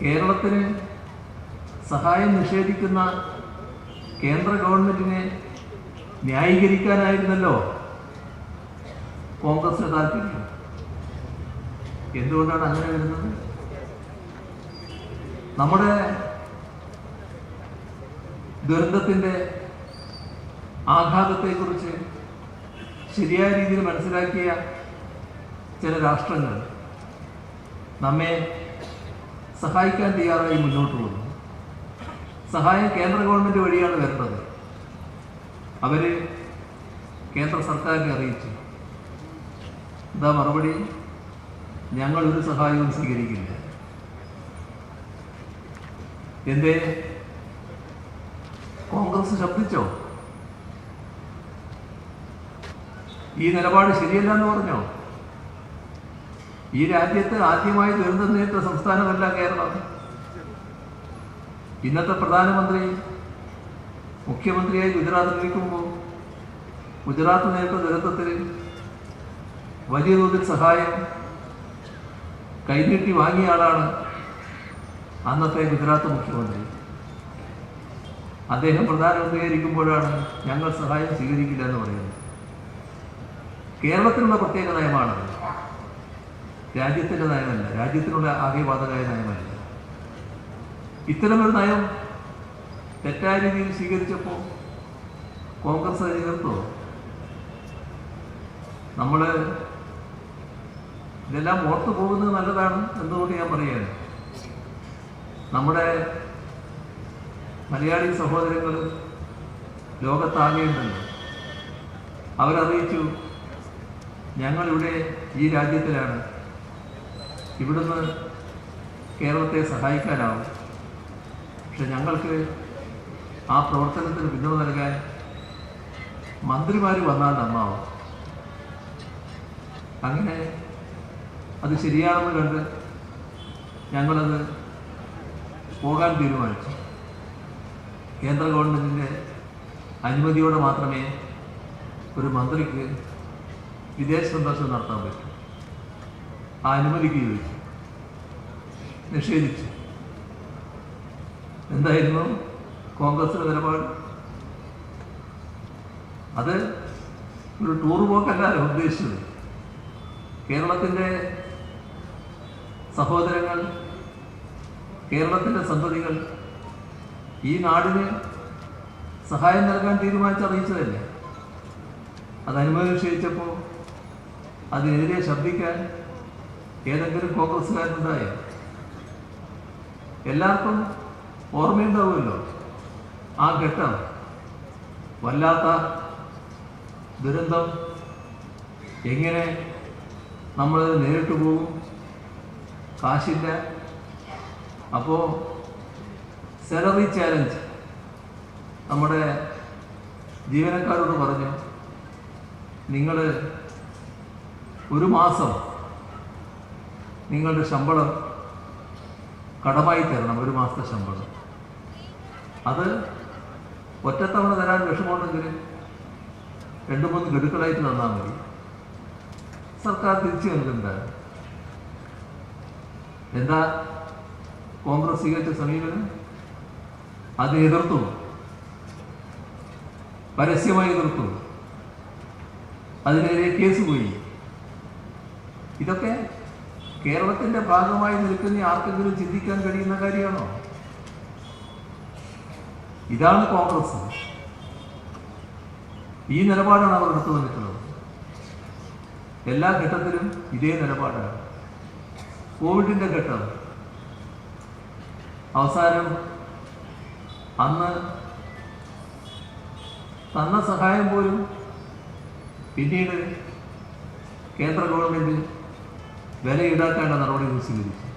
കേരളത്തിന് സഹായം നിഷേധിക്കുന്ന കേന്ദ്ര ഗവൺമെന്റിനെ ന്യായീകരിക്കാനായിരുന്നല്ലോ കോൺഗ്രസ് താല്പര്യം. എന്തുകൊണ്ടാണ് അങ്ങനെ വരുന്നത്? നമ്മുടെ ദുരന്തത്തിന്റെ ആഘാതത്തെക്കുറിച്ച് ശരിയായ രീതിയിൽ മനസ്സിലാക്കിയ ചില രാഷ്ട്രങ്ങൾ നമ്മെ സഹായിക്കാൻ തയ്യാറായി മുന്നോട്ട് പോകുന്നു സഹായം കേന്ദ്ര ഗവൺമെന്റ് വഴിയാണ് വരേണ്ടത് അവർ കേന്ദ്ര സർക്കാരിനെ അറിയിച്ചു. എന്താ മറുപടി. ഞങ്ങൾ ഒരു സഹായവും സ്വീകരിക്കില്ല. എന്തേ? കോൺഗ്രസ് ശബ്ദിച്ചോ? ഈ നിലപാട് ശരിയല്ല എന്ന് പറഞ്ഞോ? ഈ രാജ്യത്ത് ആദ്യമായി ദുരന്തം നേരിട്ട സംസ്ഥാനമല്ല കേരളം. ഇന്നത്തെ പ്രധാനമന്ത്രി മുഖ്യമന്ത്രിയായി ഗുജറാത്തിൽ നിൽക്കുമ്പോൾ ഗുജറാത്ത് നേരിട്ട ദുരന്തത്തിൽ വലിയ തോതിൽ സഹായം കൈനീട്ടി വാങ്ങിയ ആളാണ് അന്നത്തെ ഗുജറാത്ത് മുഖ്യമന്ത്രി. അദ്ദേഹം പ്രധാനമന്ത്രിയായിരിക്കുമ്പോഴാണ് ഞങ്ങൾ സഹായം സ്വീകരിക്കില്ല എന്ന് പറയുന്നത്. കേരളത്തിനുള്ള പ്രത്യേക നയമാണത്. രാജ്യത്തിന്റെ നയമല്ല. രാജ്യത്തിനുള്ള ആകെ ബാധകമായ നയമല്ല. ഇത്തരമൊരു നയം തെറ്റായ രീതിയിൽ സ്വീകരിച്ചപ്പോൾ കോൺഗ്രസ് അത് എതിർത്തോ നമ്മൾ ഇതെല്ലാം ഓർത്തു പോകുന്നത് നല്ലതാണ് എന്നുകൊണ്ട് ഞാൻ പറയുകയാണ്. നമ്മുടെ മലയാളി സഹോദരങ്ങൾ ലോകത്താകെയുണ്ടല്ലോ. അവരറിയിച്ചു ഞങ്ങളിവിടെ ഈ രാജ്യത്തിലാണ് ഇവിടുന്ന് കേരളത്തെ സഹായിക്കാനാവും. പക്ഷെ ഞങ്ങൾക്ക് ആ പ്രവർത്തനത്തിന് പിന്തുണ നൽകാൻ മന്ത്രിമാർ വന്നാൽ നന്നാവും. അങ്ങനെ അത് ശരിയാണെന്ന് കണ്ട് ഞങ്ങളത് പോകാൻ തീരുമാനിച്ചു. കേന്ദ്ര ഗവൺമെന്റിന്റെ അനുമതിയോടെ മാത്രമേ ഒരു മന്ത്രിക്ക് വിദേശ സന്ദർശനം നടത്താൻ പറ്റൂ. ചോദിച്ചു നിഷേധിച്ചു. എന്തായിരുന്നു? കോൺഗ്രസിന്റെ നിലപാട്? അത് ഒരു ടൂർ പോക്കല്ലല്ലോ ഉദ്ദേശിച്ചത്. കേരളത്തിന്റെ സഹോദരങ്ങൾ കേരളത്തിന്റെ സന്തതികൾ ഈ നാടിന് സഹായം നൽകാൻ തീരുമാനിച്ച് അറിയിച്ചതല്ലേ അത് അനുമതി നിഷേധിച്ചപ്പോൾ അതിനെതിരെ ശബ്ദിക്കാൻ ഏതെങ്കിലും കോൺഗ്രസ്സുകാരുണ്ടായോ എല്ലാവർക്കും ഓർമ്മയുണ്ടാവുമല്ലോ? ആ ഘട്ടം. വല്ലാത്ത ദുരന്തം. എങ്ങനെ നമ്മൾ നേരിട്ട് പോകും? കാശില്ല. അപ്പോൾ സാലറി ചാലഞ്ച് നമ്മുടെ ജീവനക്കാരോട് പറഞ്ഞു നിങ്ങൾ ഒരു മാസം നിങ്ങളുടെ ശമ്പളം കടമായി തരണം ഒരു മാസത്തെ ശമ്പളം. അത് ഒറ്റത്തവണ തരാൻ വിഷമമുണ്ടെങ്കിൽ രണ്ട് മൂന്ന് ഗഡുക്കളായിട്ട് തന്നാൽ മതി. സർക്കാർ തിരിച്ചു നൽകുന്നുണ്ട് എന്താ കോൺഗ്രസ് സ്വീകരിച്ച സമീപനം? അത് എതിർത്തു. പരസ്യമായി എതിർത്തു. അതിനെതിരെ കേസ് പോയി. ഇതൊക്കെ കേരളത്തിന്റെ ഭാഗമായി നിൽക്കുന്ന ആർക്കെങ്കിലും ചിന്തിക്കാൻ കഴിയുന്ന കാര്യമാണോ? ഇതാണ് കോൺഗ്രസ്. ഈ നിലപാടാണ് അവർ എടുത്തു വന്നിട്ടുള്ളത്. എല്ലാ ഘട്ടത്തിലും ഇതേ നിലപാടാണ്. കോവിഡിന്റെ ഘട്ടം. അവസാനം അന്ന് തന്ന സഹായം പോലും പിന്നീട് കേന്ദ്ര ഗവൺമെന്റ് വില ഈടാക്കേണ്ട നടപടികൾ സ്വീകരിച്ചു.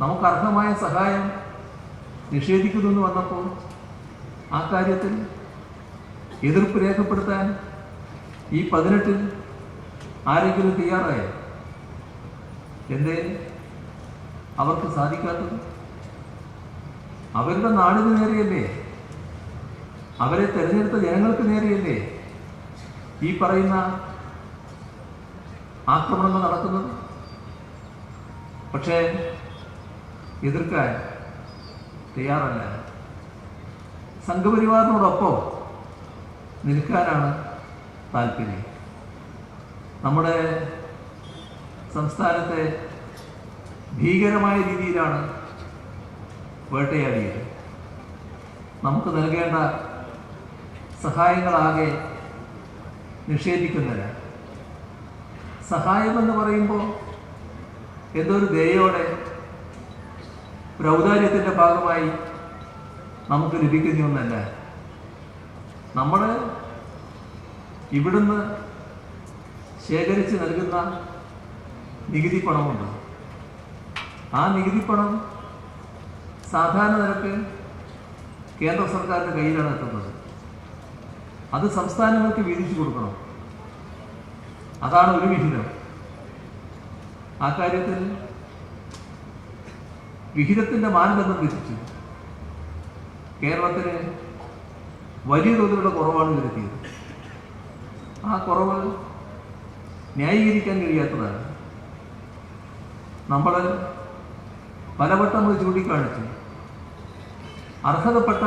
നമുക്ക് അർഹമായ സഹായം നിഷേധിക്കുന്നു വന്നപ്പോൾ ആ കാര്യത്തിൽ എതിർപ്പ് രേഖപ്പെടുത്താൻ ഈ പതിനെട്ടിൽ ആരെങ്കിലും തയ്യാറായ? എന്തേ? അവർക്ക് സാധിക്കാത്തത്? അവരുടെ നാടിന് നേരെയല്ലേ? അവരെ തെരഞ്ഞെടുത്ത ജനങ്ങൾക്ക് നേരെയല്ലേ ഈ പറയുന്ന ആക്രമണങ്ങൾ നടക്കുന്നത് പക്ഷേ എതിർക്കാൻ തയ്യാറല്ല. സംഘപരിവാറിനോടൊപ്പം നിൽക്കാനാണ് താല്പര്യം. നമ്മുടെ സംസ്ഥാനത്തെ ഭീകരമായ രീതിയിലാണ് വേട്ടയാടിയത്. നമുക്ക് നൽകേണ്ട സഹായങ്ങളാകെ നിഷേധിക്കുന്നില്ല സഹായമെന്ന് പറയുമ്പോൾ എന്തോ ഒരു ദയോടെ ഒരു ഔദാര്യത്തിന്റെ ഭാഗമായി നമുക്ക് ലഭിക്കുന്ന ഒന്നല്ല. നമ്മൾ ഇവിടുന്ന് ശേഖരിച്ച് നൽകുന്ന നികുതി പണമുണ്ട്. ആ നികുതി പണം സാധാരണ നിരക്ക് കേന്ദ്ര സർക്കാരിന്റെ കയ്യിലാണ് എത്തുന്നത്. അത് സംസ്ഥാനങ്ങൾക്ക് വീതിച്ചു കൊടുക്കണം. അതാണ് ഒരു വിഹിതം. ആ കാര്യത്തിൽ വിഹിതത്തിന്റെ മാനദണ്ഡം വിധിച്ചു. കേരളത്തിന് വലിയ തോതിലുള്ള കുറവാണ് വരുത്തിയത് ആ കുറവ് ന്യായീകരിക്കാൻ കഴിയാത്തതാണ്. നമ്മൾ പലവട്ടം നമ്മൾ ചൂണ്ടിക്കാണിച്ചു. അർഹതപ്പെട്ട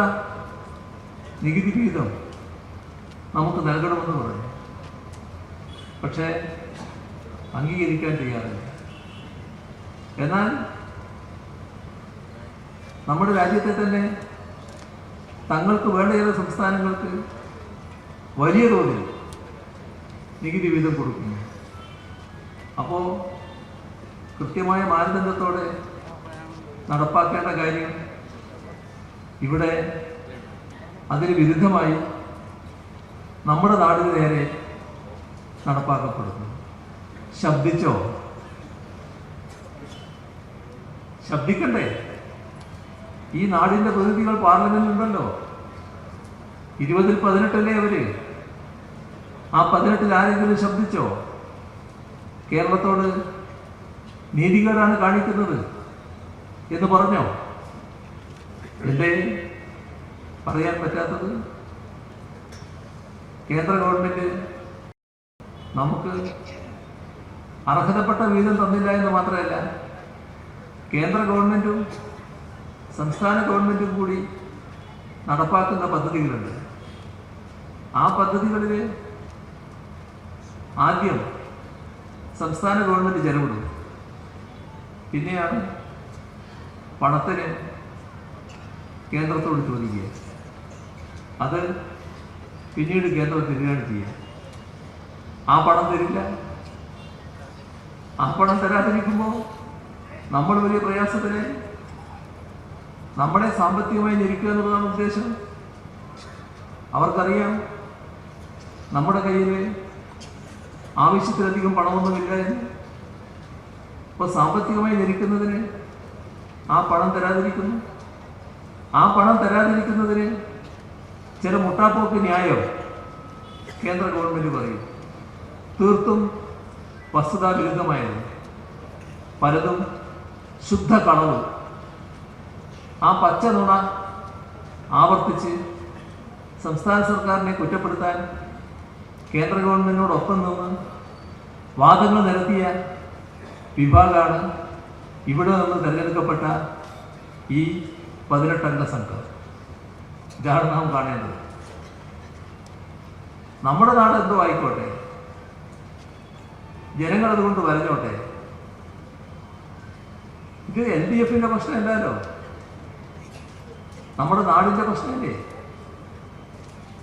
നികുതി വിഹിതം നമുക്ക് നൽകണമെന്ന് പറഞ്ഞു. പക്ഷേ അംഗീകരിക്കാൻ തയ്യാറില്ല. എന്നാൽ നമ്മുടെ രാജ്യത്തെ തന്നെ തങ്ങൾക്ക് വേണ്ട ചില സംസ്ഥാനങ്ങൾക്ക് വലിയ തോതിൽ നികുതി വീതം കൊടുക്കുന്നു. അപ്പോൾ കൃത്യമായ മാനദണ്ഡത്തോടെ നടപ്പാക്കേണ്ട കാര്യം ഇവിടെ അതിന് വിരുദ്ധമായി നമ്മുടെ നാടിന് നേരെ നടപ്പാക്കപ്പെടുന്നു. ശബ്ദിച്ചോ? ശബ്ദിക്കണ്ടേ? ഈ നാടിന്റെ പ്രതിനിധികൾ പാർലമെന്റിലുണ്ടല്ലോ ഇരുപതിൽ പതിനെട്ടല്ലേ അവർ? ആ പതിനെട്ടിൽ ആരെങ്കിലും ശബ്ദിച്ചോ? കേരളത്തോട് നീതികേടാണ് കാണിക്കുന്നത് എന്ന് പറഞ്ഞോ? എന്തേ? പറയാൻ പറ്റാത്തത്? കേന്ദ്ര ഗവൺമെന്റ് നമുക്ക് അർഹതപ്പെട്ട വീതം തന്നില്ല എന്ന് മാത്രമല്ല കേന്ദ്ര ഗവൺമെന്റും സംസ്ഥാന ഗവൺമെന്റും കൂടി നടപ്പാക്കുന്ന പദ്ധതികളുണ്ട്. ആ പദ്ധതികളിൽ ആദ്യം സംസ്ഥാന ഗവൺമെന്റ് ചെലവിടും പിന്നെയാണ് പണത്തിന് കേന്ദ്രത്തോട് ചോദിക്കുക. അത് പിന്നീട് കേന്ദ്രം തരികയാണ് ചെയ്യുക. ആ പണം തരില്ല. ആ പണം തരാതിരിക്കുമ്പോൾ നമ്മൾ വലിയ പ്രയാസത്തിന് നമ്മളെ സാമ്പത്തികമായി ഞെരുക്കുക എന്നുള്ളതാണ് ഉദ്ദേശം. അവർക്കറിയാം നമ്മുടെ കയ്യിൽ ആവശ്യത്തിലധികം പണമൊന്നുമില്ല എന്ന്. സാമ്പത്തികമായി ഞെരുക്കുന്നതിന് ആ പണം തരാതിരിക്കുന്നു. ആ പണം തരാതിരിക്കുന്നതിന് ചില മുട്ടാപ്പോക്ക് ന്യായം കേന്ദ്ര ഗവൺമെന്റ് പറയും. തീർത്തും വസ്തുതാവിരുദ്ധമായിരുന്നു പലതും ശുദ്ധ കളവ് ആ പച്ച നുണ ആവർത്തിച്ച് സംസ്ഥാന സർക്കാരിനെ കുറ്റപ്പെടുത്താൻ കേന്ദ്ര ഗവൺമെന്റിനോടൊപ്പം നിന്ന് വാദങ്ങൾ നിരത്തിയ വിഭാഗമാണ് ഇവിടെ നിന്ന് തിരഞ്ഞെടുക്കപ്പെട്ട ഈ പതിനെട്ടംഗ സംഘം. ഇതാണ് നാം കാണേണ്ടത്. നമ്മുടെ നാട് എന്തോ ആയിക്കോട്ടെ. ജനങ്ങൾ അതുകൊണ്ട് വരഞ്ഞോട്ടെ? ഇത് എൽ ഡി എഫിന്റെ പ്രശ്നമല്ലല്ലോ. നമ്മുടെ നാടിന്റെ പ്രശ്നമല്ലേ?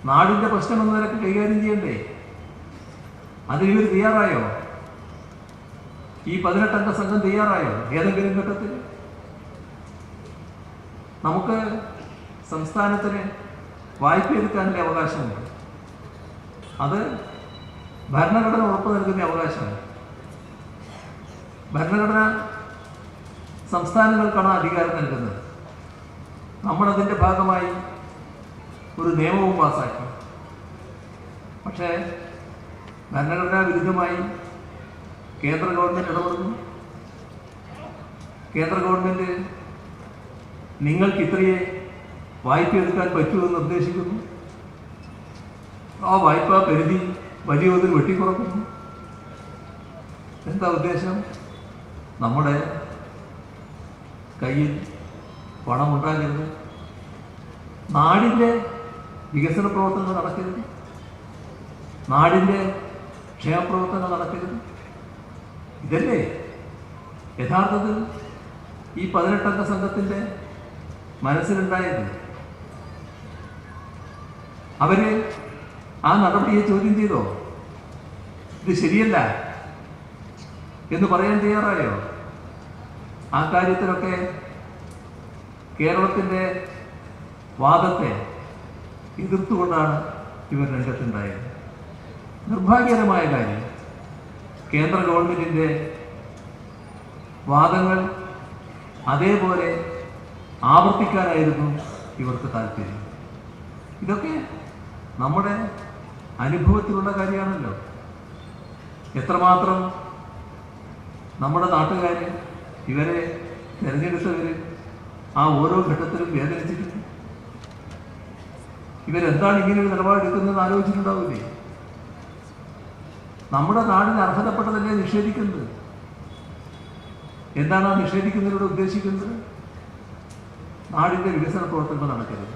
നാടിന്റെ പ്രശ്നം എന്ന നിലയ്ക്ക് കൈകാര്യം ചെയ്യണ്ടേ? അത് ഇവർ തയ്യാറായോ? ഈ പതിനെട്ടംഗ സംഘം തയ്യാറായോ? ഏതെങ്കിലും ഘട്ടത്തിൽ? നമുക്ക് സംസ്ഥാനത്തിന് വായ്പ എടുക്കാനുള്ള അവകാശമുണ്ട്. അത് ഭരണഘടന ഉറപ്പു നൽകുന്ന അവകാശമാണ്. ഭരണഘടന സംസ്ഥാനങ്ങൾക്കാണ് അധികാരം നൽകുന്നത്. നമ്മളതിന്റെ ഭാഗമായി ഒരു നിയമവും പാസാക്കി. പക്ഷേ ഭരണഘടനാ വിരുദ്ധമായി കേന്ദ്ര ഗവൺമെന്റ് ഇടപെടുന്നു. കേന്ദ്ര ഗവൺമെന്റ് നിങ്ങൾക്ക് ഇത്രയേ വായ്പ എടുക്കാൻ പറ്റുമെന്ന് നിർദ്ദേശിക്കുന്നു. ആ വായ്പാ പരിധി വലിയ തോതിൽ വെട്ടിക്കുറക്കുന്നു. എന്താ ഉദ്ദേശം? നമ്മുടെ കയ്യിൽ പണമുണ്ടാകരുത് നാടിന്റെ വികസന പ്രവർത്തനങ്ങൾ നടക്കരുത്. നാടിന്റെ ക്ഷേമപ്രവർത്തനങ്ങൾ നടക്കരുത്. ഇതല്ലേ? യഥാർത്ഥത്തിൽ ഈ പതിനെട്ടംഗ സംഘത്തിന്റെ മനസ്സിലുണ്ടായത്? അവർ ആ നടപടിയെ ചോദ്യം ചെയ്തോ? ഇത് ശരിയല്ല. എന്ന് പറയാൻ തയ്യാറായോ? ആ കാര്യത്തിലൊക്കെ കേരളത്തിന്റെ വാദത്തെ എതിർത്തുകൊണ്ടാണ് ഇവർ രംഗത്തുണ്ടായത്. നിർഭാഗ്യകരമായ കാര്യം കേന്ദ്ര ഗവൺമെന്റിന്റെ വാദങ്ങൾ അതേപോലെ ആവർത്തിക്കാനായിരുന്നു ഇവർക്ക് താല്പര്യം. ഇതൊക്കെ നമ്മുടെ അനുഭവത്തിലുള്ള കാര്യമാണല്ലോ. എത്രമാത്രം നമ്മുടെ നാട്ടുകാർ ഇവരെ തിരഞ്ഞെടുത്തവർ ആ ഓരോ ഘട്ടത്തിലും വേദനിച്ചിട്ടുണ്ട്. ഇവരെന്താണ് ഇങ്ങനെ ഒരു നിലപാടെടുക്കുന്നത് ആലോചിച്ചിട്ടുണ്ടാവില്ലേ? നമ്മുടെ നാടിന് അർഹതപ്പെട്ടതല്ലേ നിഷേധിക്കുന്നത്? എന്താണ് ആ നിഷേധിക്കുന്നതിലൂടെ ഉദ്ദേശിക്കുന്നത്? നാടിന്റെ വികസന പ്രവർത്തനങ്ങൾ നടക്കരുത്.